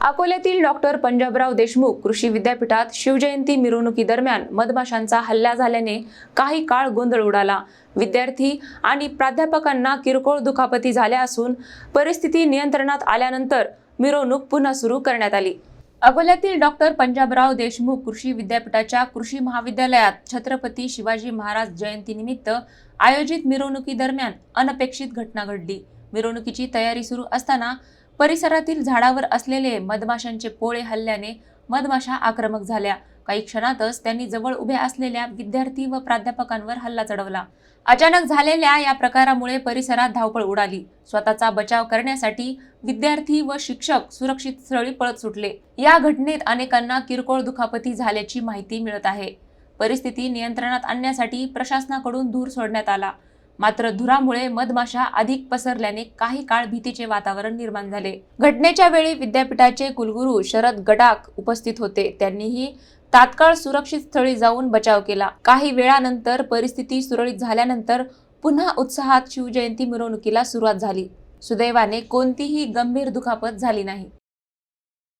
अकोल्यातील डॉक्टर पंजाबराव देशमुख कृषी विद्यापीठात शिवजयंती मिरवणुकीदरम्यान मधमाशांचा हल्ला झाल्याने काही काळ गोंधळ उडाला. विद्यार्थी आणि प्राध्यापकांना किरकोळ दुखापती झाल्या असून परिस्थिती नियंत्रणात आल्यानंतर मिरवणूक पुन्हा सुरू करण्यात आली. अकोल्यातील डॉक्टर पंजाबराव देशमुख कृषी विद्यापीठाच्या कृषी महाविद्यालयात छत्रपती शिवाजी महाराज जयंतीनिमित्त आयोजित मिरवणुकीदरम्यान अनपेक्षित घटना घडली. मिरवणुकीची तयारी सुरू असताना परिसरातील झाडावर असलेले मधमाशांचे पोळे हल्ल्याने मधमाशा आक्रमक झाल्या. काही क्षणातच त्यांनी जवळ उभ्या असलेल्या विद्यार्थी व प्राध्यापकांवर हल्ला चढवला. अचानक झालेल्या या प्रकारामुळे परिसरात धावपळ उडाली. स्वतःचा बचाव करण्यासाठी विद्यार्थी व शिक्षक सुरक्षित स्थळी पळत सुटले. या घटनेत अनेकांना किरकोळ दुखापती झाल्याची माहिती मिळत आहे. परिस्थिती नियंत्रणात आणण्यासाठी प्रशासनाकडून धूर सोडण्यात आला. मात्र धुरामुळे मधमाशा अधिक पसरल्याने काही काळ भीतीचे वातावरण निर्माण झाले. घटनेच्या वेळी विद्यापीठाचे कुलगुरू शरद गडाख उपस्थित होते. त्यांनीही तात्काळ सुरक्षित स्थळी जाऊन बचाव केला. काही वेळानंतर परिस्थिती सुरळीत झाल्यानंतर पुन्हा उत्साहात शिवजयंती मिरवणुकीला सुरुवात झाली. सुदैवाने कोणतीही गंभीर दुखापत झाली नाही.